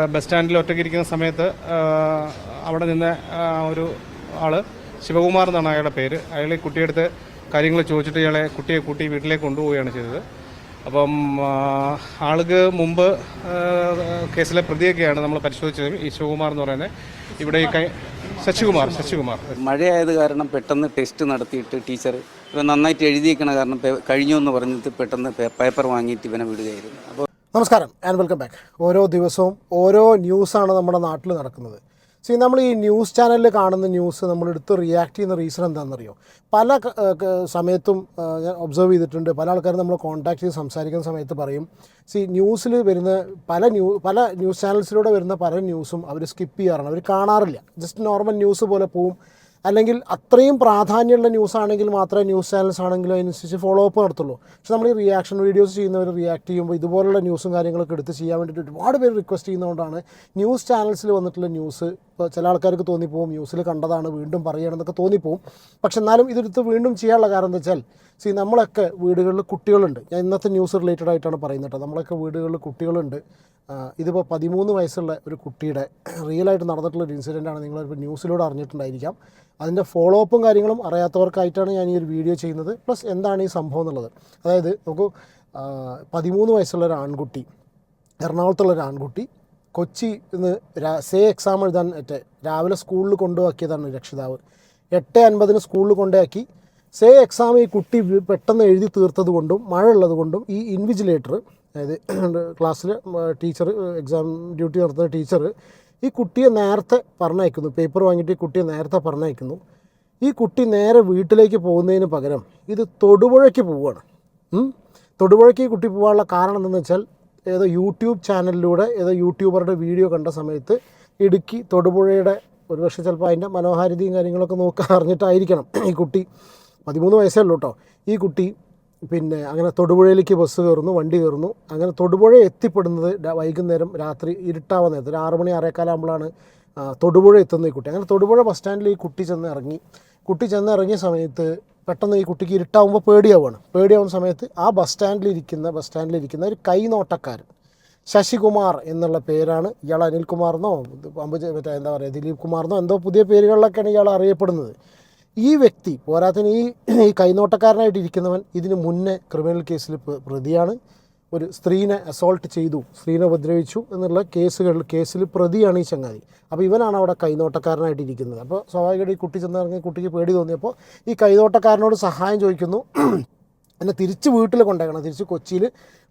Bus സ്റ്റാൻഡിൽ ഒറ്റയ്ക്ക് ഇരിക്കുന്ന സമയത്ത് അവിടെ നിന്ന് ഒരു ആൾ ശിവകുമാർ എന്നാണ് അയാളുടെ പേര്. അയാൾ ഈ കുട്ടിയെടുത്ത് കാര്യങ്ങൾ ചോദിച്ചിട്ട് ഇയാളെ കുട്ടിയെ കൂട്ടി വീട്ടിലേക്ക് കൊണ്ടുപോവുകയാണ് ചെയ്തത്. അപ്പം ആൾക്ക് മുമ്പ് കേസിലെ പ്രതിയൊക്കെയാണ് നമ്മൾ പരിശോധിച്ചത്. ഈ ശിവകുമാർ എന്ന് പറയുന്നത് ഇവിടെ ഈ ശശികുമാർ ശശികുമാർ. മഴയായത് കാരണം പെട്ടെന്ന് ടെസ്റ്റ് നടത്തിയിട്ട് ടീച്ചർ ഇവൻ നന്നായിട്ട് എഴുതിയിരിക്കണ കാരണം കഴിഞ്ഞു എന്ന് പറഞ്ഞിട്ട് പെട്ടെന്ന് പേപ്പർ വാങ്ങിയിട്ട് ഇവനെ വിടുകയായിരുന്നു. അപ്പോൾ നമസ്കാരം ആൻഡ് വെൽക്കം ബാക്ക് ഓരോ ദിവസവും ഓരോ ന്യൂസാണ് നമ്മുടെ നാട്ടിൽ നടക്കുന്നത്. സി നമ്മൾ ഈ ന്യൂസ് ചാനലിൽ കാണുന്ന ന്യൂസ് നമ്മൾ എടുത്ത് റിയാക്ട് ചെയ്യുന്ന റീസൺ എന്താണെന്നറിയോ? പല സമയത്തും ഞാൻ ഒബ്സർവ് ചെയ്തിട്ടുണ്ട്. പല ആൾക്കാരും നമ്മൾ കോൺടാക്ട് ചെയ്ത് സംസാരിക്കുന്ന സമയത്ത് പറയും. സി ന്യൂസിൽ വരുന്ന പല ന്യൂ പല ന്യൂസ് ചാനൽസിലൂടെ വരുന്ന പല ന്യൂസും അവർ സ്കിപ്പ് ചെയ്യാറാണ് അവർ കാണാറില്ല. ജസ്റ്റ് നോർമൽ ന്യൂസ് പോലെ പോവും. അല്ലെങ്കിൽ അത്രയും പ്രാധാന്യമുള്ള ന്യൂസ് ആണെങ്കിൽ മാത്രമേ ന്യൂസ് ചാനൽസ് ആണെങ്കിലും അതിനനുസരിച്ച് ഫോളോ അപ്പ് നടത്തുള്ളൂ. പക്ഷെ നമ്മൾ ഈ റിയാക്ഷൻ വീഡിയോസ് ചെയ്യുന്നവർ റിയാക്ട് ചെയ്യുമ്പോൾ ഇതുപോലുള്ള ന്യൂസും കാര്യങ്ങളൊക്കെ എടുത്ത് ചെയ്യാൻ വേണ്ടിയിട്ട് ഒരുപാട് പേര് റിക്വസ്റ്റ് ചെയ്യുന്നതുകൊണ്ടാണ് ന്യൂസ് ചാനൽസിൽ വന്നിട്ടുള്ള ന്യൂസ് ഇപ്പോൾ ചില ആൾക്കാർക്ക് തോന്നിപ്പോവും. ന്യൂസിൽ കണ്ടതാണ് വീണ്ടും പറയണമെന്നൊക്കെ തോന്നിപ്പോവും. പക്ഷെ എന്നാലും ഇതെടുത്ത് വീണ്ടും ചെയ്യാനുള്ള കാരണം എന്താ വെച്ചാൽ സി നമ്മളൊക്കെ വീടുകളിൽ കുട്ടികളുണ്ട്. ഞാൻ ഇന്നത്തെ ന്യൂസ് റിലേറ്റഡ് ആയിട്ടാണ് പറയുന്നത് കേട്ടോ. നമ്മളൊക്കെ വീടുകളിൽ കുട്ടികളുണ്ട്. ഇതിപ്പോൾ പതിമൂന്ന് വയസ്സുള്ള ഒരു കുട്ടിയുടെ റിയലായിട്ട് നടന്നിട്ടുള്ള ഒരു ഇൻസിഡന്റ് ആണ് നിങ്ങളിപ്പോൾ ന്യൂസിലൂടെ അറിഞ്ഞിട്ടുണ്ടായിരിക്കാം. അതിന്റെ ഫോളോ അപ്പും കാര്യങ്ങളും അറിയാത്തവർക്കായിട്ടാണ് ഞാൻ ഈ ഒരു വീഡിയോ ചെയ്യുന്നത്. പ്ലസ് എന്താണ് ഈ സംഭവം എന്നുള്ളത്? അതായത് നമുക്ക് പതിമൂന്ന് വയസ്സുള്ള ഒരു ആൺകുട്ടി എറണാകുളത്തുള്ള ഒരു ആൺകുട്ടി കൊച്ചി ഇന്ന് സേ എക്സാം എഴുതാൻ മറ്റേ രാവിലെ സ്കൂളിൽ കൊണ്ടുപോക്കിയതാണ് രക്ഷിതാവ്. എട്ട് അൻപതിന് സ്കൂളിൽ കൊണ്ടാക്കി സേ എക്സാം ഈ കുട്ടി പെട്ടെന്ന് എഴുതി തീർത്തത് കൊണ്ടും മഴ ഉള്ളത് കൊണ്ടും ഈ ഇൻവിജിലേറ്റർ അതായത് ക്ലാസ്സിൽ ടീച്ചർ എക്സാം ഡ്യൂട്ടി നടത്തുന്ന ടീച്ചർ ഈ കുട്ടിയെ നേരത്തെ പറഞ്ഞയക്കുന്നു. പേപ്പർ വാങ്ങിയിട്ട് ഈ കുട്ടിയെ നേരത്തെ പറഞ്ഞയക്കുന്നു. ഈ കുട്ടി നേരെ വീട്ടിലേക്ക് പോകുന്നതിന് പകരം ഇത് തൊടുപുഴയ്ക്ക് പോവുകയാണ്. തൊടുപുഴയ്ക്ക് ഈ കുട്ടി പോകാനുള്ള കാരണം എന്തെന്ന് വെച്ചാൽ ഏതോ യൂട്യൂബ് ചാനലിലൂടെ ഏതോ യൂട്യൂബറുടെ വീഡിയോ കണ്ട സമയത്ത് ഇടുക്കി തൊടുപുഴയുടെ ഒരു പക്ഷേ ചിലപ്പോൾ അതിന്റെ മനോഹാരിതയും കാര്യങ്ങളൊക്കെ നോക്കാൻ അറിഞ്ഞിട്ടായിരിക്കണം ഈ കുട്ടി. പതിമൂന്ന് വയസ്സേ ഉള്ളൂ കേട്ടോ ഈ കുട്ടി പിന്നെ അങ്ങനെ തൊടുപുഴയിലേക്ക് ബസ് കയറുന്നു വണ്ടി കയറുന്നു. അങ്ങനെ തൊടുപുഴ എത്തിപ്പെടുന്നത് വൈകുന്നേരം രാത്രി ഇരുട്ടാവുന്ന നേരത്ത് ഒരു ആറുമണി ആറേക്കാലാകുമ്പോഴാണ് തൊടുപുഴ എത്തുന്ന ഈ കുട്ടി. അങ്ങനെ തൊടുപുഴ ബസ് സ്റ്റാൻഡിൽ ഈ കുട്ടി ചെന്ന് ഇറങ്ങി. കുട്ടി ചെന്ന് ഇറങ്ങിയ സമയത്ത് പെട്ടെന്ന് ഈ കുട്ടിക്ക് ഇരുട്ടാവുമ്പോൾ പേടിയാവുകയാണ് പേടിയാവുന്ന സമയത്ത് ആ ബസ് സ്റ്റാൻഡിലിരിക്കുന്ന ബസ് സ്റ്റാൻഡിലിരിക്കുന്ന ഒരു കൈനോട്ടക്കാരൻ ശശികുമാർ എന്നുള്ള പേരാണ് ഇയാൾ അനിൽകുമാർന്നോ അമ്പുജ മറ്റേ എന്താ പറയുക ദിലീപ് കുമാർന്നോ എന്തോ പുതിയ പേരുകളിലൊക്കെയാണ് ഇയാൾ അറിയപ്പെടുന്നത്. ഈ വ്യക്തി പോരാത്തിന് ഈ ഈ കൈനോട്ടക്കാരനായിട്ട് ഇരിക്കുന്നവൻ ഇതിന് മുന്നേ ക്രിമിനൽ കേസിൽ പ്ര- പ്രതിയാണ്. ഒരു സ്ത്രീനെ അസോൾട്ട് ചെയ്തു സ്ത്രീനെ ഉപദ്രവിച്ചു എന്നുള്ള കേസുകളിൽ കേസിൽ പ്രതിയാണ് ഈ ചങ്ങാതി. അപ്പോൾ ഇവനാണ് അവിടെ കൈനോട്ടക്കാരനായിട്ട് ഇരിക്കുന്നത്. അപ്പോൾ സ്വാഭാവികമായിട്ട് ഈ കുട്ടി ചെന്നിറങ്ങി കുട്ടിക്ക് പേടി തോന്നിയപ്പോൾ ഈ കൈനോട്ടക്കാരനോട് സഹായം ചോദിക്കുന്നു. എന്നെ തിരിച്ച് വീട്ടിൽ കൊണ്ടേക്കണം തിരിച്ച് കൊച്ചിയിൽ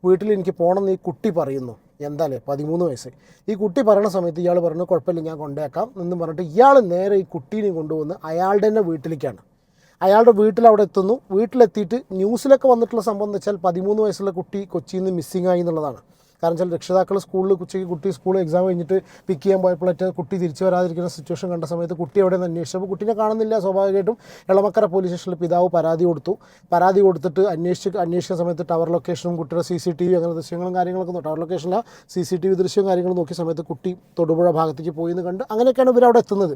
വീട്ടിൽ എനിക്ക് പോകണമെന്ന് ഈ കുട്ടി പറയുന്നു. എന്താല്ലേ പതിമൂന്ന് വയസ്സ്. ഈ കുട്ടി പറയുന്ന സമയത്ത് ഇയാൾ പറഞ്ഞു കുഴപ്പമില്ല ഞാൻ കൊണ്ടേക്കാം എന്ന് പറഞ്ഞിട്ട് ഇയാൾ നേരെ ഈ കുട്ടീനെ കൊണ്ടുവന്ന് അയാളുടെ തന്നെ വീട്ടിലേക്കാണ്. അയാളുടെ വീട്ടിൽ അവിടെ എത്തുന്നു. വീട്ടിലെത്തിയിട്ട് ന്യൂസിലൊക്കെ വന്നിട്ടുള്ള സംഭവം എന്ന് വെച്ചാൽ പതിമൂന്ന് വയസ്സുള്ള കുട്ടി കൊച്ചിയിൽ നിന്ന് മിസ്സിംഗ് ആയി എന്നുള്ളതാണ്. കാരണം ചില രക്ഷിതാക്കൾ സ്കൂളിൽ ഉച്ചയ്ക്ക് കുട്ടി സ്കൂൾ എക്സാം കഴിഞ്ഞിട്ട് പിക്ക് ചെയ്യാൻ പോയപ്പോഴേറ്റ് കുട്ടി തിരിച്ചു വരാതിരിക്കുന്ന സിറ്റുവേഷൻ കണ്ട സമയത്ത് കുട്ടി എവിടെ നിന്ന് അന്വേഷിച്ചപ്പോൾ കുട്ടീനെ കാണുന്നില്ല. സ്വാഭാവികമായിട്ടും എളമക്കര പോലീസ് സ്റ്റേഷനിൽ പിതാവ് പരാതി കൊടുത്തു. പരാതി കൊടുത്തിട്ട് അന്വേഷിച്ച് അന്വേഷിക്കുന്ന സമയത്ത് ടവർ ലൊക്കേഷനും കുട്ടിയുടെ സി സി ടി വി അങ്ങനെ ദൃശ്യങ്ങളും കാര്യങ്ങളൊക്കെ ടവർ ലൊക്കേഷനിലെ സി സി ടി വി ദൃശ്യവും കാര്യങ്ങളും നോക്കിയ സമയത്ത് കുട്ടി തൊടുപുഴ ഭാഗത്തേക്ക് പോയി എന്ന് കണ്ട് അങ്ങനെയൊക്കെയാണ് ഇവർ അവിടെ എത്തുന്നത്.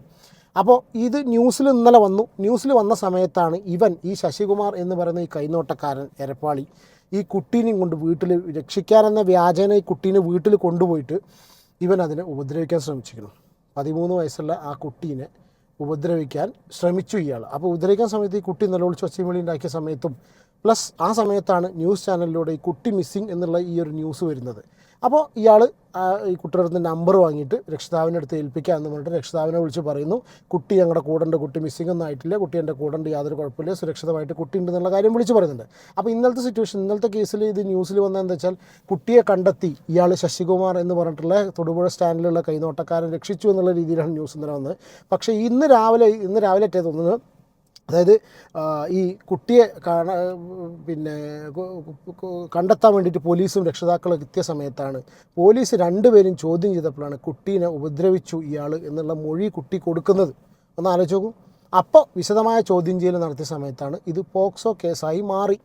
അപ്പോൾ ഇത് ന്യൂസിൽ ഇന്നലെ വന്നു. ന്യൂസിൽ വന്ന സമയത്താണ് ഇവൻ ഈ ശശികുമാർ എന്ന് പറയുന്ന ഈ കൈനോട്ടക്കാരൻ എരപ്പാളി ഈ കുട്ടീനെയും കൊണ്ട് വീട്ടിൽ രക്ഷിക്കാനെന്ന വ്യാജേന ഈ കുട്ടീനെ വീട്ടിൽ കൊണ്ടുപോയിട്ട് ഇവൻ അതിനെ ഉപദ്രവിക്കാൻ ശ്രമിച്ചിരുന്നു പതിമൂന്ന് വയസ്സുള്ള ആ കുട്ടീനെ ഉപദ്രവിക്കാൻ ശ്രമിച്ചു ഇയാൾ. അപ്പോൾ ഉപദ്രവിക്കാൻ സമയത്ത് ഈ കുട്ടി നിലവിളിച്ച് ഒച്ചയും ഉണ്ടാക്കിയ സമയത്തും പ്ലസ് ആ സമയത്താണ് ന്യൂസ് ചാനലിലൂടെ ഈ കുട്ടി മിസ്സിങ് എന്നുള്ള ഈ ഒരു ന്യൂസ് വരുന്നത്. അപ്പോൾ ഇയാൾ ഈ കുട്ടിയുടെ നമ്പർ വാങ്ങിയിട്ട് രക്ഷിതാവിന്റെ അടുത്ത് ഏൽപ്പിക്കുക എന്ന് പറഞ്ഞിട്ട് രക്ഷിതാവിനെ വിളിച്ച് പറയുന്നു. കുട്ടി ഞങ്ങളുടെ കൂടെ ഉണ്ട് കുട്ടി മിസ്സിംഗ് ഒന്നും ആയിട്ടില്ല കുട്ടി എന്റെ കൂടെ ഉണ്ട് യാതൊരു കുഴപ്പമില്ല സുരക്ഷിതമായിട്ട് കുട്ടി ഉണ്ടെന്നുള്ള കാര്യം വിളിച്ച് പറയുന്നുണ്ട്. അപ്പോൾ ഇന്നലത്തെ സിറ്റുവേഷൻ ഇന്നലത്തെ കേസിൽ ഇത് ന്യൂസിൽ വന്നത് എന്താ വെച്ചാൽ കുട്ടിയെ കണ്ടെത്തി ഇയാൾ ശശികുമാർ എന്ന് പറഞ്ഞിട്ടുള്ള തൊടുപുഴ സ്റ്റാൻഡിലുള്ള കൈനോട്ടക്കാരൻ രക്ഷിച്ചു എന്നുള്ള രീതിയിലാണ് ന്യൂസ് ഇന്നലെ വന്നത്. പക്ഷേ ഇന്ന് രാവിലെ ഇന്ന് രാവിലെ ഏറ്റവും തോന്നുന്നത് അതായത് ഈ കുട്ടിയെ കാണ പിന്നെ കണ്ടെത്താൻ വേണ്ടിയിട്ട് പോലീസും രക്ഷിതാക്കളും എത്തിയ സമയത്താണ് പോലീസ് രണ്ടുപേരും ചോദ്യം ചെയ്തപ്പോഴാണ് കുട്ടീനെ ഉപദ്രവിച്ചു ഇയാൾ എന്നുള്ള മൊഴി കുട്ടി കൊടുക്കുന്നത്. ഒന്ന് ആലോചിച്ച് നോക്കൂ. അപ്പോൾ വിശദമായ ചോദ്യം ചെയ്യൽ നടത്തിയ സമയത്താണ് ഇത് പോക്സോ കേസായി മാറി.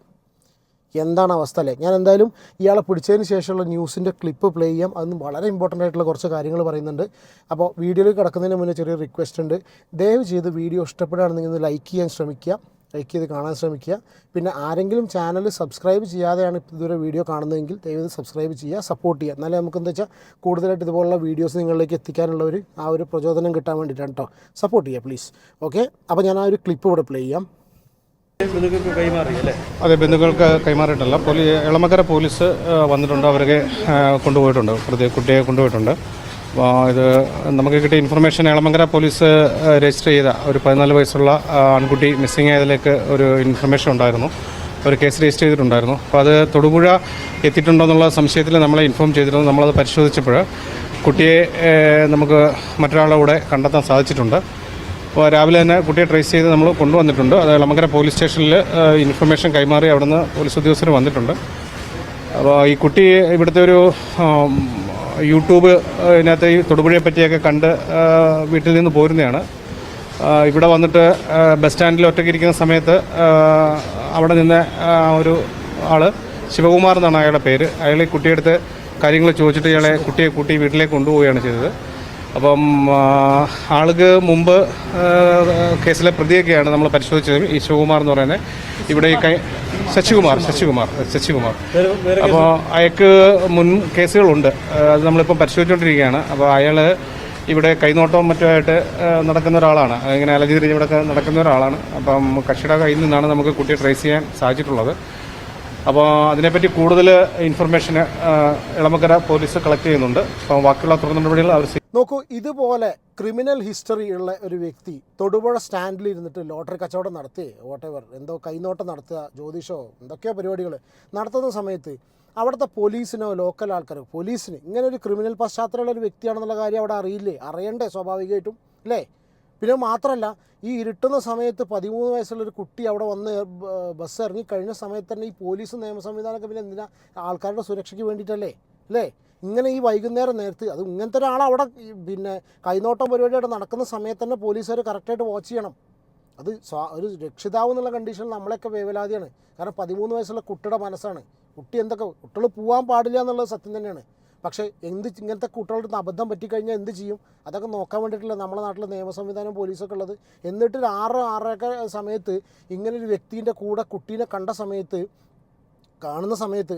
എന്താണ് അവസ്ഥ അല്ലേ? ഞാൻ എന്തായാലും ഇയാളെ പിടിച്ചതിന് ശേഷമുള്ള ന്യൂസിന്റെ ക്ലിപ്പ് പ്ലേ ചെയ്യാം. അതൊന്നും വളരെ ഇമ്പോർട്ടന്റ് ആയിട്ടുള്ള കുറച്ച് കാര്യങ്ങൾ പറയുന്നുണ്ട്. അപ്പോൾ വീഡിയോയിൽ കിടക്കുന്നതിന് മുന്നേ ചെറിയ റിക്വസ്റ്റ് ഉണ്ട്. ദയവ് ചെയ്ത് വീഡിയോ ഇഷ്ടപ്പെടുകയാണെന്നെങ്കിൽ ഒന്ന് ലൈക്ക് ചെയ്യാൻ ശ്രമിക്കുക. ലൈക്ക് ചെയ്ത് കാണാൻ ശ്രമിക്കുക. പിന്നെ ആരെങ്കിലും ചാനൽ സബ്സ്ക്രൈബ് ചെയ്യാതെയാണ് ഇതുവരെ വീഡിയോ കാണുന്നതെങ്കിൽ ദയവ് സബ്സ്ക്രൈബ് ചെയ്യുക സപ്പോർട്ട് ചെയ്യുക. എന്നാലേ നമുക്ക് എന്താ വെച്ചാൽ കൂടുതലായിട്ട് ഇതുപോലുള്ള വീഡിയോസ് നിങ്ങളിലേക്ക് എത്തിക്കാനുള്ള ഒരു ആ ഒരു പ്രചോദനം കിട്ടാൻ വേണ്ടിയിട്ടാണ് കേട്ടോ സപ്പോർട്ട് ചെയ്യുക പ്ലീസ് ഓക്കെ അപ്പോൾ ഞാൻ ആ ഒരു ക്ലിപ്പ് ഇവിടെ പ്ലേ ചെയ്യാം. അതെ ബന്ധുക്കൾക്ക് കൈമാറിയിട്ടല്ല. പോലീസ് എളമക്കര പോലീസ് വന്നിട്ടുണ്ട്. അവരെ കൊണ്ടുപോയിട്ടുണ്ട്. പ്രതി കുട്ടിയെ കൊണ്ടുപോയിട്ടുണ്ട്. ഇത് നമുക്ക് കിട്ടിയ ഇൻഫർമേഷൻ എളമങ്കര പോലീസ് രജിസ്റ്റർ ചെയ്ത ഒരു പതിനാല് വയസ്സുള്ള ആൺകുട്ടി മിസ്സിംഗ് ആയതിലേക്ക് ഒരു ഇൻഫർമേഷൻ ഉണ്ടായിരുന്നു. ഒരു കേസ് രജിസ്റ്റർ ചെയ്തിട്ടുണ്ടായിരുന്നു. അപ്പോൾ അത് തൊടുപുഴ എത്തിയിട്ടുണ്ടോ എന്നുള്ള സംശയത്തിൽ നമ്മളെ ഇൻഫോം ചെയ്തിരുന്നു നമ്മളത് പരിശോധിച്ചപ്പോൾ കുട്ടിയെ നമുക്ക് മറ്റൊരാളുടെ കൂടെ കണ്ടെത്താൻ സാധിച്ചിട്ടുണ്ട്. രാവിലെ തന്നെ കുട്ടിയെ ട്രേസ് ചെയ്ത് നമ്മൾ കൊണ്ടുവന്നിട്ടുണ്ട്. അത് എളമങ്കര പോലീസ് സ്റ്റേഷനിൽ ഇൻഫർമേഷൻ കൈമാറി അവിടുന്ന് പോലീസ് ഉദ്യോഗസ്ഥർ വന്നിട്ടുണ്ട്. അപ്പോൾ ഈ കുട്ടി ഇവിടുത്തെ ഒരു യൂട്യൂബ് ഇതിനകത്ത് ഈ തൊടുപുഴയെ പറ്റിയൊക്കെ കണ്ട് വീട്ടിൽ നിന്ന് പോരുന്നതാണ് ഇവിടെ വന്നിട്ട് ബസ് സ്റ്റാൻഡിൽ ഒറ്റയ്ക്ക് ഇരിക്കുന്ന സമയത്ത് അവിടെ നിന്ന് ഒരു ആൾ ശിവകുമാർ എന്നാണ് അയാളുടെ പേര്. അയാൾ ഈ കുട്ടിയെടുത്ത് കാര്യങ്ങൾ ചോദിച്ചിട്ട് ഇയാളെ കുട്ടിയെ കൂട്ടി വീട്ടിലേക്ക് കൊണ്ടുപോവുകയാണ് ചെയ്തത്. അപ്പം ആൾക്ക് മുമ്പ് കേസിലെ പ്രതിയൊക്കെയാണ് നമ്മൾ പരിശോധിച്ചത്. ഈ ശിവകുമാർ എന്ന് പറയുന്നത്. ഇവിടെ ഈ കൈ ശശികുമാർ ശശികുമാർ ശശികുമാർ. അപ്പോൾ അയാൾക്ക് മുൻ കേസുകളുണ്ട്. അത് നമ്മളിപ്പം പരിശോധിച്ചുകൊണ്ടിരിക്കുകയാണ് അപ്പോൾ അയാൾ ഇവിടെ കൈനോട്ടവും മറ്റുമായിട്ട് നടക്കുന്ന ഒരാളാണ്. ഇങ്ങനെ അലജി തിരിഞ്ഞ് ഇവിടെ നടക്കുന്ന ഒരാളാണ്. അപ്പം കക്ഷിയുടെ കയ്യിൽ നിന്നാണ് നമുക്ക് കുട്ടിയെ ട്രേസ് ചെയ്യാൻ സാധിച്ചിട്ടുള്ളത്. അപ്പോൾ അതിനെപ്പറ്റി കൂടുതൽ ഇൻഫർമേഷൻ ഇളമക്കര പോലീസ് കളക്ട് ചെയ്യുന്നുണ്ട്. അപ്പോൾ ബാക്കിയുള്ള തുടർ നടപടികൾ അവർ നോക്കൂ ഇതുപോലെ ക്രിമിനൽ ഹിസ്റ്ററി ഉള്ള ഒരു വ്യക്തി തൊടുപുഴ സ്റ്റാൻഡിൽ ഇരുന്നിട്ട് ലോട്ടറി കച്ചവടം നടത്തി വോട്ടെവർ എന്തോ കൈനോട്ടം നടത്തുക ജ്യോതിഷോ എന്തൊക്കെയോ പരിപാടികൾ നടത്തുന്ന സമയത്ത് അവിടുത്തെ പോലീസിനോ ലോക്കൽ ആൾക്കാരോ പോലീസിന് ഇങ്ങനെ ഒരു ക്രിമിനൽ പശ്ചാത്തലമുള്ള ഒരു വ്യക്തിയാണെന്നുള്ള കാര്യം അവിടെ അറിയില്ലേ? അറിയണ്ടേ സ്വാഭാവികമായിട്ടും അല്ലേ? പിന്നെ മാത്രമല്ല ഈ ഇരുട്ടുന്ന സമയത്ത് പതിമൂന്ന് വയസ്സുള്ള ഒരു കുട്ടി അവിടെ വന്ന് ബസ് ഇറങ്ങി കഴിഞ്ഞ സമയത്ത് തന്നെ ഈ പോലീസ് നിയമ സംവിധാനമൊക്കെ പിന്നെ എന്തിനാ ആൾക്കാരുടെ സുരക്ഷയ്ക്ക് വേണ്ടിയിട്ടല്ലേ? അല്ലേ? ഇങ്ങനെ ഈ വൈകുന്നേരം നേരത്ത് അത് ഇങ്ങനത്തെ ഒരാൾ അവിടെ പിന്നെ കൈനോട്ടം പരിപാടിയായിട്ട് നടക്കുന്ന സമയത്ത് തന്നെ പോലീസുകാർ കറക്റ്റായിട്ട് വാച്ച് ചെയ്യണം. അത് ഒരു രക്ഷിതാവ് എന്നുള്ള കണ്ടീഷനിൽ നമ്മളെയൊക്കെ വേവലാതിയാണ്. കാരണം പതിമൂന്ന് വയസ്സുള്ള കുട്ടിയുടെ മനസ്സാണ്. കുട്ടി എന്തൊക്കെ കുട്ടികൾ പോകാൻ പാടില്ല എന്നുള്ളത് സത്യം തന്നെയാണ്. പക്ഷേ എന്ത് ഇങ്ങനത്തെ കുട്ടികളുടെ അബദ്ധം പറ്റിക്കഴിഞ്ഞാൽ എന്ത് ചെയ്യും? അതൊക്കെ നോക്കാൻ വേണ്ടിയിട്ടില്ല നമ്മുടെ നാട്ടിൽ നിയമ സംവിധാനം പോലീസൊക്കെ ഉള്ളത്. എന്നിട്ട് ഒരു ആറ് ആറരയൊക്കെ സമയത്ത് ഒരു വ്യക്തിന്റെ കൂടെ കുട്ടീനെ കണ്ട സമയത്ത് കാണുന്ന സമയത്ത്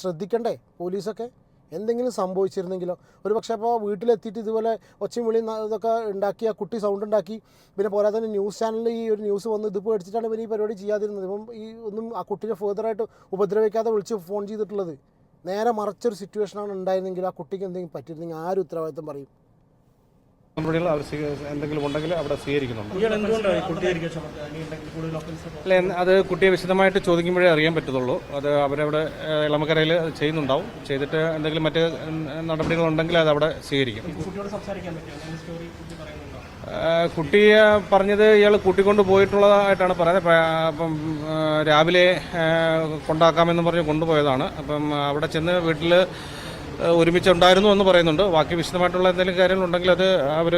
ശ്രദ്ധിക്കണ്ടേ പോലീസൊക്കെ? എന്തെങ്കിലും സംഭവിച്ചിരുന്നെങ്കിലോ? ഒരു പക്ഷേ അപ്പോൾ വീട്ടിലെത്തിയിട്ട് ഇതുപോലെ ഒച്ചയും വിളിയും ഇതൊക്കെ ഉണ്ടാക്കി ആ കുട്ടി സൗണ്ട് ഉണ്ടാക്കി പിന്നെ പോരാതെ തന്നെ ന്യൂസ് ചാനലിൽ ഈ ഒരു ന്യൂസ് വന്ന് ഇത് പേടിച്ചിട്ടാണ് ഇവർ ഈ പരിപാടി ചെയ്യാതിരുന്നത്. ഇപ്പം ഈ ഒന്നും ആ കുട്ടീനെ ഫേർദറായിട്ട് ഉപദ്രവിക്കാതെ വിളിച്ച് ഫോൺ ചെയ്തിട്ടുള്ളത്. നേരെ മറച്ചൊരു സിറ്റുവേഷനാണ് ഉണ്ടായിരുന്നെങ്കിൽ ആ കുട്ടിക്ക് എന്തെങ്കിലും പറ്റിയിരുന്നെങ്കിൽ ആരും ഉത്തരവാദിത്തം പറയും? നടപടികൾ അവർ എന്തെങ്കിലും ഉണ്ടെങ്കിൽ അവിടെ സ്വീകരിക്കുന്നുണ്ട്. അല്ല അത് കുട്ടിയെ വിശദമായിട്ട് ചോദിക്കുമ്പോഴേ അറിയാൻ പറ്റത്തുള്ളൂ. അത് അവരവിടെ ഇളമക്കരയിൽ ചെയ്യുന്നുണ്ടാവും. ചെയ്തിട്ട് എന്തെങ്കിലും മറ്റ് നടപടികൾ ഉണ്ടെങ്കിൽ അത് അവിടെ സ്വീകരിക്കും. കുട്ടി കുട്ടിയെ പറഞ്ഞത് ഇയാൾ കൂട്ടിക്കൊണ്ട് പോയിട്ടുള്ളതായിട്ടാണ് പറയുന്നത്. അപ്പം രാവിലെ കൊണ്ടാക്കാമെന്ന് പറഞ്ഞ് കൊണ്ടുപോയതാണ്. അപ്പം അവിടെ ചെന്ന് വീട്ടിൽ ഒരുമിച്ചുണ്ടായിരുന്നു എന്ന് പറയുന്നുണ്ട്. ബാക്കി വിശദമായിട്ടുള്ള എന്തെങ്കിലും കാര്യങ്ങളുണ്ടെങ്കിൽ അത് അവർ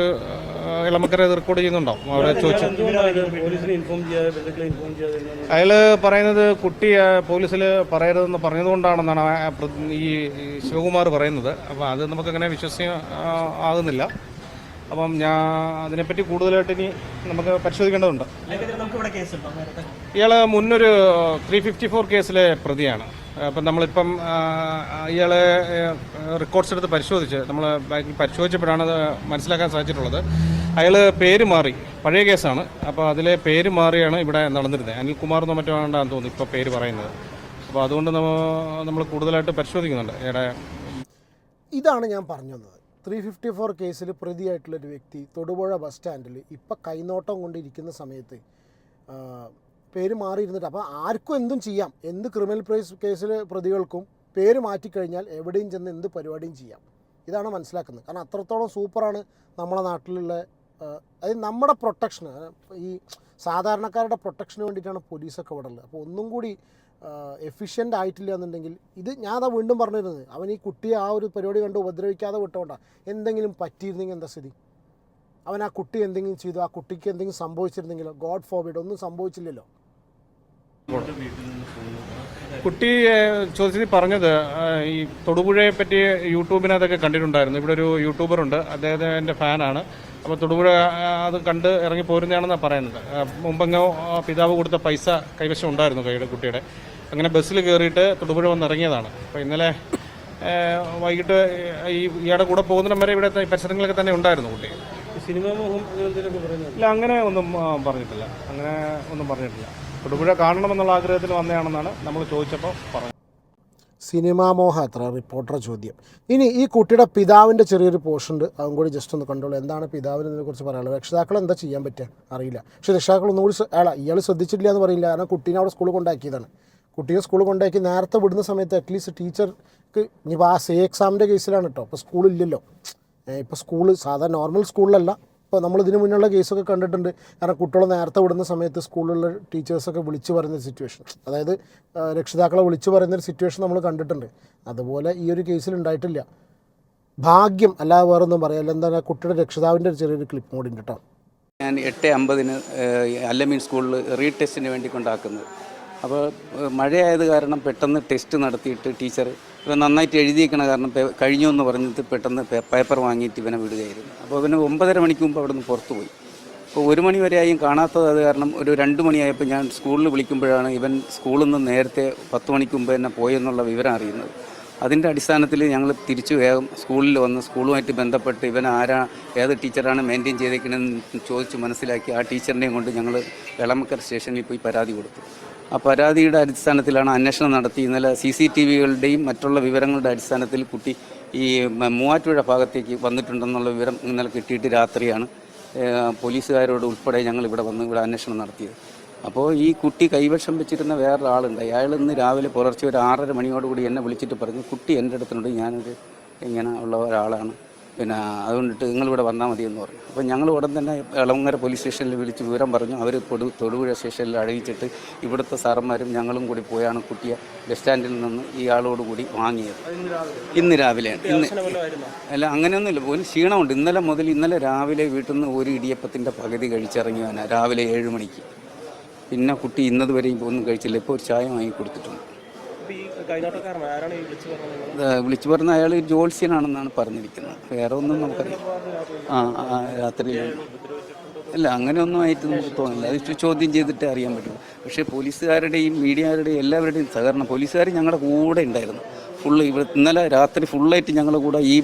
ഇളമക്കരെ റെക്കോർഡ് ചെയ്യുന്നുണ്ടാവും. അവരെ ചോദിച്ചു? അയാൾ പറയുന്നത് കുട്ടി പോലീസിൽ പറയരുതെന്ന് പറഞ്ഞതുകൊണ്ടാണെന്നാണ് ഈ ശിവകുമാർ പറയുന്നത്. അപ്പോൾ അത് നമുക്കങ്ങനെ വിശ്വസ്യം ആ, ആകുന്നില്ല. അപ്പം ഞാൻ അതിനെപ്പറ്റി കൂടുതലായിട്ട് ഇനി നമുക്ക് പരിശോധിക്കേണ്ടതുണ്ട്. ഇയാൾ നമുക്ക് ഇവിടെ കേസുണ്ടോ ഇയാൾ മുന്നൊരു ത്രീ ഫിഫ്റ്റി ഫോർ കേസിലെ പ്രതിയാണ്. അപ്പം നമ്മളിപ്പം ഇയാളെ റെക്കോർഡ്സ് എടുത്ത് പരിശോധിച്ച് നമ്മൾ ബാങ്കിൽ പരിശോധിച്ചപ്പോഴാണ് അത് മനസ്സിലാക്കാൻ സാധിച്ചിട്ടുള്ളത്. അയാൾ പേര് മാറി പഴയ കേസാണ്. അപ്പോൾ അതിലെ പേര് മാറിയാണ് ഇവിടെ നടന്നിരുന്നത്. അനിൽകുമാർ എന്നോ മറ്റോ ആണ്ടാന്ന് തോന്നുന്നു ഇപ്പോൾ പേര് പറയുന്നത്. അപ്പോൾ അതുകൊണ്ട് നമ്മൾ കൂടുതലായിട്ട് പരിശോധിക്കുന്നുണ്ട്. ഇയാളെ ഇതാണ് ഞാൻ പറഞ്ഞത് ത്രീ ഫിഫ്റ്റി ഫോർ കേസിൽ പ്രതിയായിട്ടുള്ളൊരു വ്യക്തി തൊടുപുഴ ബസ് സ്റ്റാൻഡിൽ ഇപ്പം കൈനോട്ടം കൊണ്ടിരിക്കുന്ന സമയത്ത് പേര് മാറിയിരുന്നിട്ട് അപ്പോൾ ആർക്കും എന്തും ചെയ്യാം. എന്ത് ക്രിമിനൽ പ്രൈസ് കേസിൽ പ്രതികൾക്കും പേര് മാറ്റിക്കഴിഞ്ഞാൽ എവിടെയും ചെന്ന് എന്ത് പരിപാടിയും ചെയ്യാം. ഇതാണ് മനസ്സിലാക്കുന്നത്. കാരണം അത്രത്തോളം സൂപ്പറാണ് നമ്മുടെ നാട്ടിലുള്ള അതായത് നമ്മുടെ പ്രൊട്ടക്ഷന് ഈ സാധാരണക്കാരുടെ പ്രൊട്ടക്ഷന് വേണ്ടിയിട്ടാണ് പോലീസൊക്കെ ഇവിടെ ഉള്ളത് അപ്പോൾ ഒന്നും കൂടി എഫിഷ്യന്റ് ആയിട്ടില്ല എന്നുണ്ടെങ്കിൽ ഇത് ഞാൻ അതാ വീണ്ടും പറഞ്ഞിരുന്നത്. അവൻ ഈ കുട്ടിയെ ആ ഒരു പരിപാടി കണ്ട് ഉപദ്രവിക്കാതെ വിട്ടോണ്ടാ. എന്തെങ്കിലും പറ്റിയിരുന്നെങ്കിൽ എന്താ സ്ഥിതി? അവൻ ആ കുട്ടി എന്തെങ്കിലും ചെയ്തു ആ കുട്ടിക്ക് എന്തെങ്കിലും സംഭവിച്ചിരുന്നെങ്കിലോ? ഗോഡ് ഫോർബിഡ് ഒന്നും സംഭവിച്ചില്ലല്ലോ. കുട്ടി ചോദ്യത്തിൽ പറഞ്ഞത് ഈ തൊടുപുഴയെ പറ്റി യൂട്യൂബിനകത്തൊക്കെ കണ്ടിട്ടുണ്ടായിരുന്നു. ഇവിടെ ഒരു യൂട്യൂബർ ഉണ്ട് അദ്ദേഹത്തിന്റെ ഫാനാണ്. അപ്പോൾ തൊടുപുഴ അത് കണ്ട് ഇറങ്ങി പോരുന്നതാണെന്നാണ് പറയുന്നത്. മുമ്പെങ്ങോ പിതാവ് കൊടുത്ത പൈസ കൈവശം ഉണ്ടായിരുന്നു കൈയുടെ കുട്ടിയുടെ. അങ്ങനെ ബസ്സിൽ കയറിയിട്ട് തൊടുപുഴ വന്ന് ഇറങ്ങിയതാണ്. അപ്പോൾ ഇന്നലെ വൈകിട്ട് ഈ ഇയാളുടെ കൂടെ പോകുന്നിടം വരെ ഇവിടെ പരിസരങ്ങളൊക്കെ തന്നെ ഉണ്ടായിരുന്നു കുട്ടി സിനിമ ഇല്ല അങ്ങനെ ഒന്നും പറഞ്ഞിട്ടില്ല. അങ്ങനെ ഒന്നും പറഞ്ഞിട്ടില്ല. തൊടുപുഴ കാണണമെന്നുള്ള ആഗ്രഹത്തിൽ വന്നതാണെന്നാണ് നമ്മൾ ചോദിച്ചപ്പോൾ പറഞ്ഞത്. സിനിമാ മോഹ അത്ര റിപ്പോർട്ടർ ചോദ്യം. ഇനി ഈ കുട്ടിയുടെ പിതാവിന്റെ ചെറിയൊരു പോർഷൻ ഉണ്ട് അതും കൂടി ജസ്റ്റ് ഒന്ന് കണ്ടോളൂ. എന്താണ് പിതാവിന് ഇതിനെക്കുറിച്ച് പറയാനുള്ളത്? രക്ഷിതാക്കൾ എന്താ ചെയ്യാൻ പറ്റുക? അറിയില്ല. പക്ഷേ രക്ഷിതാക്കൾ ഒന്നുകൂടി കൂടി അയാള ഇയാൾ ശ്രദ്ധിച്ചിട്ടില്ല എന്ന് പറയില്ല. കാരണം കുട്ടീനെ അവിടെ സ്കൂളിൽ കൊണ്ടാക്കിയതാണ്. കുട്ടിയെ സ്കൂളിൽ കൊണ്ടാക്കി നേരത്തെ വിടുന്ന സമയത്ത് അറ്റ്ലീസ്റ്റ് ടീച്ചർക്ക് ഇനിയിപ്പോൾ ആ സേ എക്സാമിന്റെ കേസിലാണ് കേട്ടോ ഇപ്പോൾ സ്കൂളില്ലല്ലോ ഇപ്പോൾ സ്കൂൾ സാധാരണ നോർമൽ സ്കൂളിലല്ല ഇപ്പോൾ നമ്മൾ ഇതിന് മുന്നുള്ള കേസൊക്കെ കണ്ടിട്ടുണ്ട്. കാരണം കുട്ടികളെ നേരത്തെ വിടുന്ന സമയത്ത് സ്കൂളിലുള്ള ടീച്ചേഴ്സൊക്കെ വിളിച്ചു പറയുന്ന സിറ്റുവേഷൻ അതായത് രക്ഷിതാക്കളെ വിളിച്ചു പറയുന്ന ഒരു സിറ്റുവേഷൻ നമ്മൾ കണ്ടിട്ടുണ്ട്. അതുപോലെ ഈ ഒരു കേസിൽ ഉണ്ടായിട്ടില്ല. ഭാഗ്യം അല്ലാതെ വേറെ ഒന്നും പറയാല്ല എന്താണ് കുട്ടിയുടെ രക്ഷിതാവിന്റെ ഒരു ചെറിയൊരു ക്ലിപ്പ് കൂടി ഉണ്ട് കേട്ടോ ഞാൻ എട്ട് അമ്പതിന് അല്ലമീൻ സ്കൂളിൽ റീടെസ്റ്റിന് വേണ്ടി കൊണ്ടാക്കുന്നത്. അപ്പോൾ മഴയായത് കാരണം പെട്ടെന്ന് ടെസ്റ്റ് നടത്തിയിട്ട് ടീച്ചർ ഇവൻ നന്നായിട്ട് എഴുതിയേക്കണ കാരണം കഴിഞ്ഞു എന്ന് പറഞ്ഞിട്ട് പെട്ടെന്ന് പേപ്പർ വാങ്ങിയിട്ട് ഇവനെ വിടുകയായിരുന്നു. അപ്പോൾ ഇവന് ഒമ്പതര മണിക്ക് മുമ്പ് അവിടെ നിന്ന് പുറത്തു പോയി. അപ്പോൾ ഒരു മണി വരെ ആയും കാണാത്തത് അത് കാരണം ഒരു രണ്ട് മണിയായപ്പോൾ ഞാൻ സ്കൂളിൽ വിളിക്കുമ്പോഴാണ് ഇവൻ സ്കൂളിൽ നിന്ന് നേരത്തെ പത്ത് മണിക്ക് മുമ്പ് തന്നെ പോയെന്നുള്ള വിവരം അറിയുന്നത്. അതിന്റെ അടിസ്ഥാനത്തിൽ ഞങ്ങൾ തിരിച്ചു വേഗം സ്കൂളിൽ വന്ന് സ്കൂളുമായിട്ട് ബന്ധപ്പെട്ട് ഇവൻ ആരാ ഏത് ടീച്ചറാണ് മെയിന്റെയിൻ ചെയ്തേക്കണമെന്ന് ചോദിച്ച് മനസ്സിലാക്കി ആ ടീച്ചറിനെയും കൊണ്ട് ഞങ്ങൾ വെളമക്കർ സ്റ്റേഷനിൽ പോയി പരാതി കൊടുത്തു. ആ പരാതിയുടെ അടിസ്ഥാനത്തിലാണ് അന്വേഷണം നടത്തി. ഇന്നലെ സി സി ടി വികളുടെയും മറ്റുള്ള വിവരങ്ങളുടെ അടിസ്ഥാനത്തിൽ കുട്ടി ഈ മൂവാറ്റുപുഴ ഭാഗത്തേക്ക് വന്നിട്ടുണ്ടെന്നുള്ള വിവരം ഇന്നലെ കിട്ടിയിട്ട് രാത്രിയാണ്. പോലീസുകാരോട് ഉൾപ്പെടെ ഞങ്ങൾ ഇവിടെ വന്ന് ഇവിടെ അന്വേഷണം നടത്തിയത്. അപ്പോൾ ഈ കുട്ടി കൈവശം വെച്ചിരുന്ന വേറൊരാളുണ്ട്. അയാൾ ഇന്ന് രാവിലെ പുലർച്ചെ ഒരു ആറര മണിയോടുകൂടി എന്നെ വിളിച്ചിട്ട് പറഞ്ഞു കുട്ടി എന്റെ അടുത്തുണ്ട് ഞാനൊരു ഇങ്ങനെ ഉള്ള ഒരാളാണ്. പിന്നെ അതുകൊണ്ടിട്ട് നിങ്ങളിവിടെ വന്നാൽ മതി എന്ന് പറഞ്ഞു. അപ്പോൾ ഞങ്ങൾ ഉടൻ തന്നെ എളങ്ങര പോലീസ് സ്റ്റേഷനിൽ വിളിച്ച് വിവരം പറഞ്ഞു. അവർ പൊടു തൊടുപുഴ സ്റ്റേഷനിൽ അറിയിച്ചിട്ട് ഇവിടുത്തെ സാറന്മാരും ഞങ്ങളും കൂടി പോയാണ് കുട്ടിയെ ബസ് സ്റ്റാൻഡിൽ നിന്ന് ഇയാളോട് കൂടി വാങ്ങിയത്. ഇന്ന് രാവിലെയാണ്. ഇന്ന് അല്ല അങ്ങനെയൊന്നുമില്ല. പോലും ക്ഷീണമുണ്ട്. ഇന്നലെ മുതൽ ഇന്നലെ രാവിലെ വീട്ടിൽ നിന്ന് ഒരു ഇടിയപ്പത്തിന്റെ പകുതി കഴിച്ചിറങ്ങിയവനാണ് രാവിലെ ഏഴ് മണിക്ക്. പിന്നെ കുട്ടി ഇന്നതുവരെയും ഒന്നും കഴിച്ചില്ല. ഇപ്പോൾ ഒരു ചായ വാങ്ങി കൊടുത്തിട്ടുണ്ട്. വിളിച്ച് പറഞ്ഞ അയാൾ ജോത്സ്യനാണെന്നാണ് പറഞ്ഞിരിക്കുന്നത്. വേറെ ഒന്നും നമുക്കറിയാം ആ ആ രാത്രിയിൽ അല്ല അങ്ങനെയൊന്നും ആയിട്ട് നമുക്ക് തോന്നില്ല അത് ചോദ്യം ചെയ്തിട്ട് അറിയാൻ പറ്റും. പക്ഷേ പോലീസുകാരുടെയും മീഡിയകാരുടെയും എല്ലാവരുടെയും സഹകരണം പോലീസുകാർ ഞങ്ങളുടെ കൂടെ ഉണ്ടായിരുന്നു. ഫുള്ള് ഇവിടെ ഇന്നലെ രാത്രി ഫുള്ളായിട്ട് ഞങ്ങളുടെ കൂടെ ഈ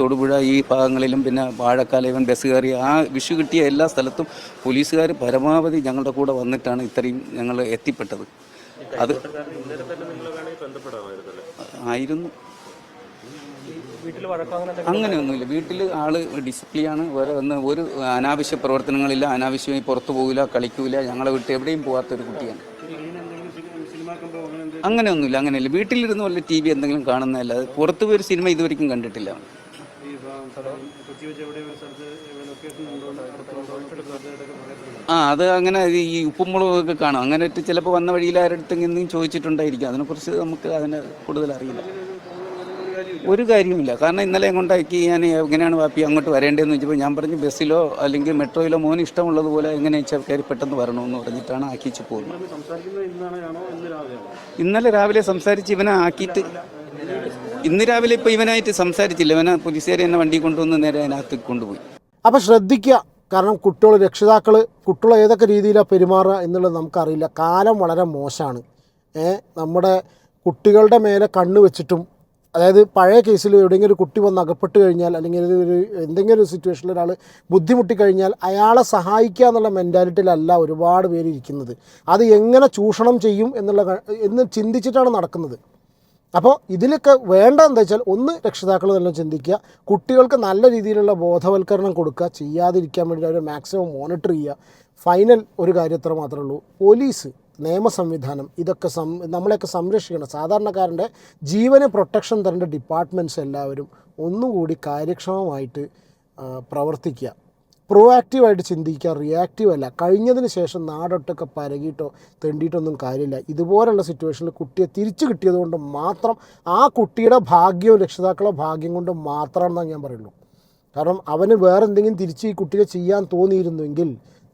തൊടുപുഴ ഈ ഭാഗങ്ങളിലും പിന്നെ വാഴക്കാലയവൻ ബസ് കയറി ആ വിഷു കിട്ടിയ എല്ലാ സ്ഥലത്തും പോലീസുകാർ പരമാവധി ഞങ്ങളുടെ കൂടെ വന്നിട്ടാണ് ഇത്രയും ഞങ്ങൾ എത്തിപ്പെട്ടത്. അത് ആയിരുന്നു. അങ്ങനെയൊന്നുമില്ല. വീട്ടിൽ ആൾ ഡിസിപ്ലിനാണ്. വേറെ ഒന്ന് ഒരു അനാവശ്യ പ്രവർത്തനങ്ങളില്ല. അനാവശ്യമായി പുറത്തു പോകില്ല കളിക്കൂല. ഞങ്ങളെ വിട്ട് എവിടെയും കുട്ടിയാണ്. കണ്ടോ അങ്ങനെ എന്ത് അങ്ങനെയൊന്നുമില്ല. അങ്ങനെയല്ല. വീട്ടിലിരുന്ന് വല്ല ടി വി എന്തെങ്കിലും കാണുന്നതല്ല. പുറത്തു പോയൊരു ഒരു സിനിമ ഇതുവരെയും കണ്ടിട്ടില്ല ആ അത് അങ്ങനെ ഈ ഉപ്പും മുളകൊക്കെ കാണും. അങ്ങനെ ചിലപ്പോൾ വന്ന വഴിയിൽ ആരടുത്തെങ്കിലും ചോദിച്ചിട്ടുണ്ടായിരിക്കും. അതിനെക്കുറിച്ച് നമുക്ക് അതിനെ കൂടുതൽ അറിയില്ല. ഒരു കാര്യമില്ല കാരണം ഇന്നലെ കൊണ്ടാക്കി ഞാൻ എങ്ങനെയാണ് വാപ്പി അങ്ങോട്ട് വരേണ്ടതെന്ന് വെച്ചപ്പോൾ ഞാൻ പറഞ്ഞു ബസ്സിലോ അല്ലെങ്കിൽ മെട്രോയിലോ മോന് ഇഷ്ടമുള്ളതുപോലെ എങ്ങനെ വെച്ചാൽ കയറി പെട്ടെന്ന് വരണമെന്ന് പറഞ്ഞിട്ടാണ് ആക്കിച്ച് പോകുന്നത്. ഇന്നലെ രാവിലെ സംസാരിച്ച് ഇവനെ ആക്കിയിട്ട് ഇന്ന് രാവിലെ ഇപ്പോൾ ഇവനായിട്ട് സംസാരിച്ചില്ല. ഇവനെ പോലീസുകാരെ എന്നെ വണ്ടി കൊണ്ടുവന്ന് നേരെ അതിനകത്ത് കൊണ്ടുപോയി. അപ്പോൾ ശ്രദ്ധിക്കുക കാരണം കുട്ടികൾ രക്ഷിതാക്കൾ കുട്ടികൾ ഏതൊക്കെ രീതിയിലാണ് പെരുമാറുക എന്നുള്ളത് നമുക്കറിയില്ല. കാലം വളരെ മോശമാണ്. നമ്മുടെ കുട്ടികളുടെ മേലെ കണ്ണ് വെച്ചിട്ടും അതായത് പഴയ കേസിൽ എവിടെയെങ്കിലും ഒരു കുട്ടി വന്ന് അകപ്പെട്ട് കഴിഞ്ഞാൽ അല്ലെങ്കിൽ ഒരു എന്തെങ്കിലും ഒരു സിറ്റുവേഷനിൽ ഒരാൾ ബുദ്ധിമുട്ടി കഴിഞ്ഞാൽ അയാളെ സഹായിക്കുക എന്നുള്ള മെന്റാലിറ്റിയിലല്ല ഒരുപാട് പേര് ഇരിക്കുന്നത്. അത് എങ്ങനെ ചൂഷണം ചെയ്യും എന്നുള്ള എന്ന് ചിന്തിച്ചിട്ടാണ് നടക്കുന്നത്. അപ്പോൾ ഇതിലൊക്കെ വേണ്ട എന്താ വെച്ചാൽ ഒന്ന് രക്ഷിതാക്കൾ തന്നെ ചിന്തിക്കുക കുട്ടികൾക്ക് നല്ല രീതിയിലുള്ള ബോധവൽക്കരണം കൊടുക്കുക ചെയ്യാതിരിക്കാൻ വേണ്ടി അവരെ മാക്സിമം മോണിറ്റർ ചെയ്യുക. ഫൈനൽ ഒരു കാര്യം എത്ര മാത്രമേ ഉള്ളൂ. പോലീസ് നിയമ സംവിധാനം ഇതൊക്കെ സം നമ്മളെയൊക്കെ സംരക്ഷിക്കണം. സാധാരണക്കാരന്റെ ജീവന് പ്രൊട്ടക്ഷൻ തരേണ്ട ഡിപ്പാർട്ട്മെന്റ്സ് എല്ലാവരും ഒന്നുകൂടി കാര്യക്ഷമമായിട്ട് ആ, പ്രവർത്തിക്കുക പ്രൊആക്റ്റീവായിട്ട് ചിന്തിക്കുക റിയാക്റ്റീവ് അല്ല കഴിഞ്ഞതിന് ശേഷം നാടൊട്ടൊക്കെ പരകിയിട്ടോ തെണ്ടിയിട്ടൊന്നും കാര്യമില്ല. ഇതുപോലുള്ള സിറ്റുവേഷനിൽ കുട്ടിയെ തിരിച്ചു കിട്ടിയതുകൊണ്ട് മാത്രം ആ കുട്ടിയുടെ ഭാഗ്യവും രക്ഷിതാക്കളുടെ ഭാഗ്യം കൊണ്ട് മാത്രമാണെന്നാണ് ഞാൻ പറയുള്ളൂ. കാരണം അവന് വേറെ എന്തെങ്കിലും തിരിച്ച് ഈ കുട്ടിയെ ചെയ്യാൻ തോന്നിയിരുന്നുവെങ്കിൽ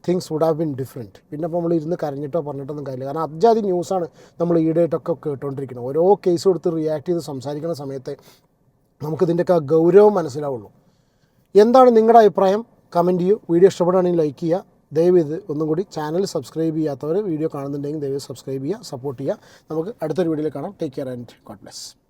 things would have been different പിന്നെ ഇപ്പോൾ നമ്മൾ ഇരുന്ന് കരഞ്ഞിട്ടോ പറഞ്ഞിട്ടൊന്നും കാര്യമില്ല. കാരണം അജാതി ന്യൂസാണ് നമ്മൾ ഈടായിട്ടൊക്കെ കേട്ടുകൊണ്ടിരിക്കുന്നത് ഓരോ കേസ് കൊടുത്ത് റിയാക്ട് ചെയ്ത് സംസാരിക്കുന്ന സമയത്ത് നമുക്കിതിന്റെയൊക്കെ ഗൗരവം മനസ്സിലാവുള്ളൂ. എന്താണ് നിങ്ങളുടെ അഭിപ്രായം? കമന്റ് ചെയ്യൂ. വീഡിയോ ഇഷ്ടപ്പെടുകയാണെങ്കിൽ ലൈക്ക് ചെയ്യുക. ഇത് ഒന്നും കൂടി ചാനൽ സബ്സ്ക്രൈബ് ചെയ്യാത്തവർ വീഡിയോ കാണുന്നുണ്ടെങ്കിൽ ദയവ് സബ്സ്ക്രൈബ് ചെയ്യുക സപ്പോർട്ട് ചെയ്യുക. നമുക്ക് അടുത്തൊരു വീഡിയോയിൽ കാണാം. Take care and God bless